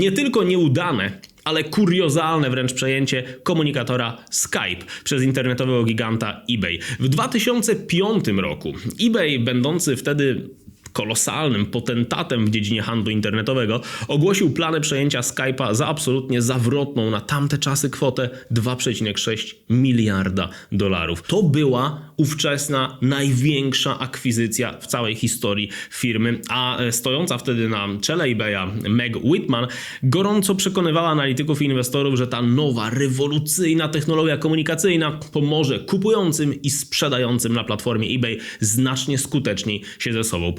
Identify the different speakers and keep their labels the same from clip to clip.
Speaker 1: Nie tylko nieudane, ale kuriozalne wręcz przejęcie komunikatora Skype przez internetowego giganta eBay. W 2005 roku eBay, będący wtedy kolosalnym potentatem w dziedzinie handlu internetowego, ogłosił plany przejęcia Skype'a za absolutnie zawrotną na tamte czasy kwotę 2,6 miliarda dolarów. To była ówczesna największa akwizycja w całej historii firmy, a e, stojąca wtedy na czele eBaya Meg Whitman gorąco przekonywała analityków i inwestorów, że ta nowa, rewolucyjna technologia komunikacyjna pomoże kupującym i sprzedającym na platformie eBay znacznie skuteczniej się ze sobą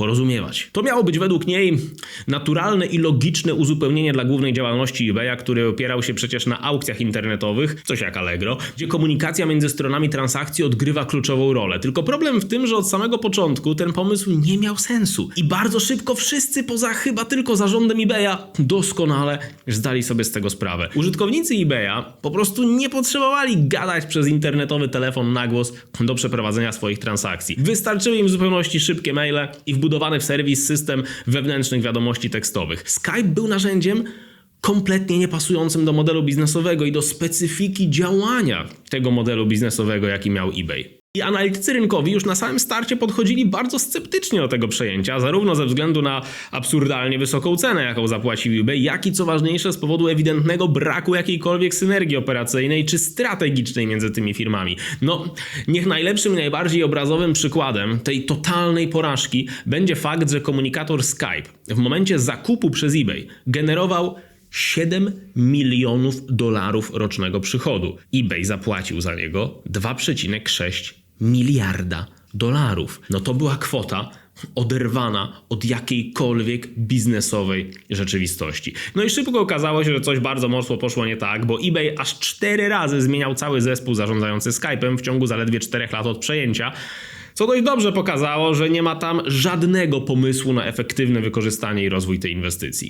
Speaker 1: To miało być według niej naturalne i logiczne uzupełnienie dla głównej działalności eBaya, który opierał się przecież na aukcjach internetowych, coś jak Allegro, gdzie komunikacja między stronami transakcji odgrywa kluczową rolę. Tylko problem w tym, że od samego początku ten pomysł nie miał sensu. I bardzo szybko wszyscy poza chyba tylko zarządem eBaya doskonale zdali sobie z tego sprawę. Użytkownicy eBaya po prostu nie potrzebowali gadać przez internetowy telefon na głos do przeprowadzenia swoich transakcji. Wystarczyły im w zupełności szybkie maile i w serwis system wewnętrznych wiadomości tekstowych. Skype był narzędziem kompletnie niepasującym do modelu biznesowego i do specyfiki działania tego modelu biznesowego, jaki miał eBay. I analitycy rynkowi już na samym starcie podchodzili bardzo sceptycznie do tego przejęcia, zarówno ze względu na absurdalnie wysoką cenę, jaką zapłacił eBay, jak i co ważniejsze z powodu ewidentnego braku jakiejkolwiek synergii operacyjnej czy strategicznej między tymi firmami. No, niech najlepszym i najbardziej obrazowym przykładem tej totalnej porażki będzie fakt, że komunikator Skype w momencie zakupu przez eBay generował 7 milionów dolarów rocznego przychodu. eBay zapłacił za niego 2,6 miliarda dolarów. No to była kwota oderwana od jakiejkolwiek biznesowej rzeczywistości. No i szybko okazało się, że coś bardzo mocno poszło nie tak, bo eBay aż 4 razy zmieniał cały zespół zarządzający Skype'em w ciągu zaledwie 4 lat od przejęcia. Co dość dobrze pokazało, że nie ma tam żadnego pomysłu na efektywne wykorzystanie i rozwój tej inwestycji.